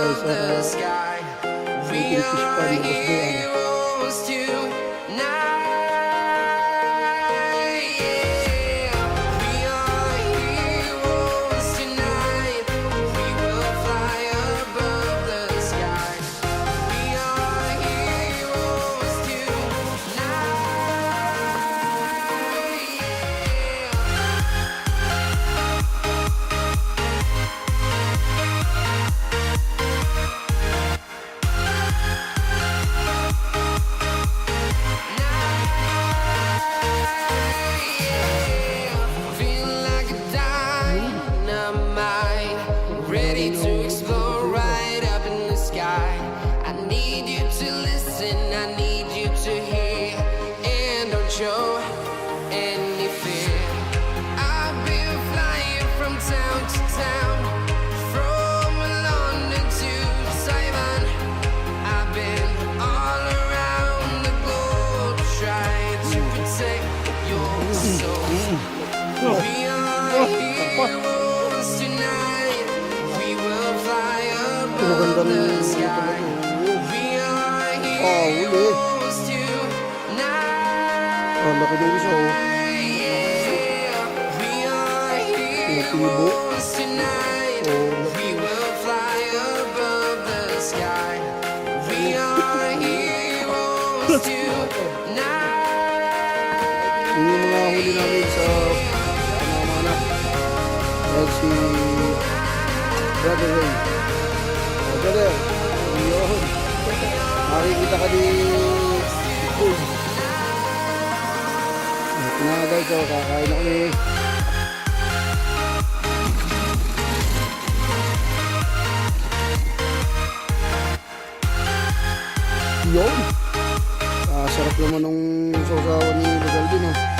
the sky. We are heroes tonight. Sky. We are Oh, tonight. Oh, laki ng isa oh. Tonight. Oh, We si Brother Ray. Oh, brother. Yun. Makikita ka ni Cool. At na guys, oh, kakain na kami. Yun. Ah, sarap naman ng sausawan ni Lugaldin, oh.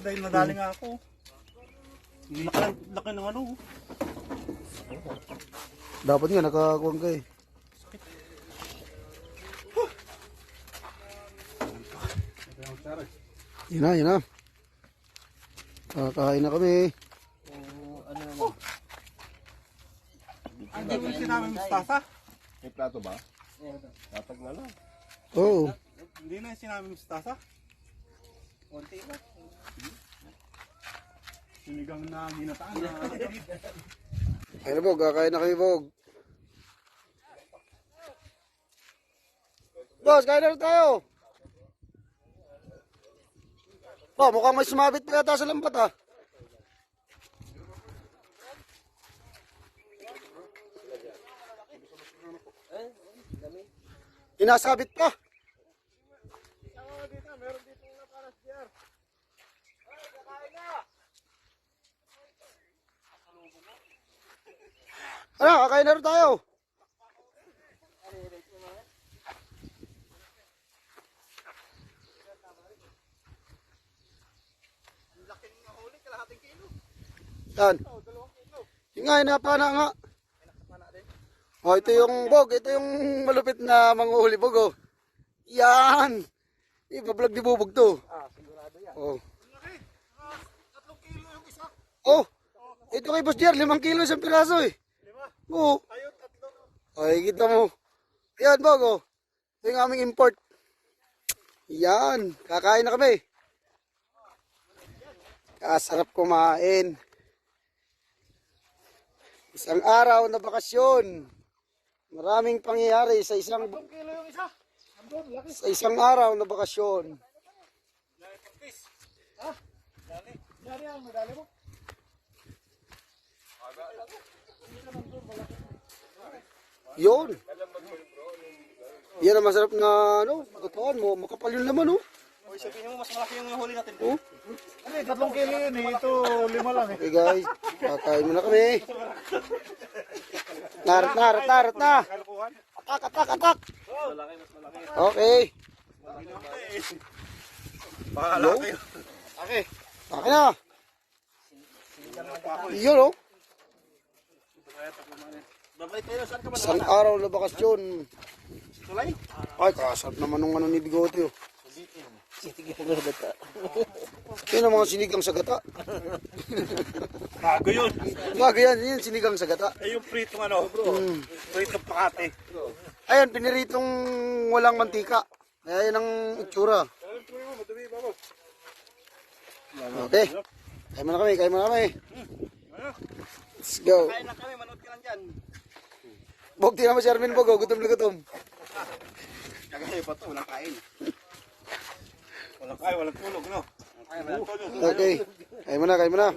Dahil nadali nga ako. Laki, laki ng ano. Dapat nga, nakakuha ka eh. Yun na, yun na. Kakain na kami. Hindi mo sinaming mustasa? May plato ba? Tatag na lang. Oo. Oh, Hindi na sinaming mustasa? Konti ba? Sinigang na ginataan na. ayun na Bog, kakain na kami Bog. Boss, kain na rin tayo. Oh, mukhang may sumabit pa yata sa lambat ah. Inasabit pa. Ano, kakain na rin tayo. Yan. Yung nga, inapana nga. Oh, ito yung bog. Ito yung malupit na manguhuli bog, oh. Yan. Ibablog ni Bubog to. Ah, sigurado yan. Oh. Oh, ito kay Boss Jer, limang kilo isang piraso eh. Oo. Tayo, tatlo. Ay, kita mo. Yan, Bog, oh. Ito yung aming import. Yan, kakain na kami. Kasarap kumain. Isang araw na bakasyon. Maraming pangyayari sa isang sa isang araw na bakasyon. Ha? Dali. Dali ang medali mo. Yun. Yan ang masarap na ano, katawan mo, makapal yung laman oh. O, sabihin mo, mas malaki yung huli natin. Oh. Ano eh, tatlong kilo yun eh. Ito, lima lang eh. Okay guys, kakain muna kami. Narat, narat, narat na. Kalukuhan. Atak, atak, atak. Malaki, mas malaki. Okay. Baka Yo. laki. Okay. Akin na. Yun oh. Babalik tayo, saan ka ba Isang araw na bakasyon. Tulay? Ay, kasarap naman nung ano ni Bigote oh. Yan ang mga sinigang sa gata. Bago yun. Bago yan, yan sinigang sa gata. Ay, yung pritong ano, bro. Mm. Pritong pakate. Ayan, piniritong walang mantika. Kaya yan ang itsura. Okay. Kaya mo na kami, kaya mo na kami. Let's go. Kain lang kami, manood ka lang dyan. Bog, tingnan mo si Armin Bog, oh, gutom na gutom. Kagaya pa to, walang kain. Walang kain, walang tulog, no? Walang kain, walang tulog. Okay. Kaya mo na, kaya mo na.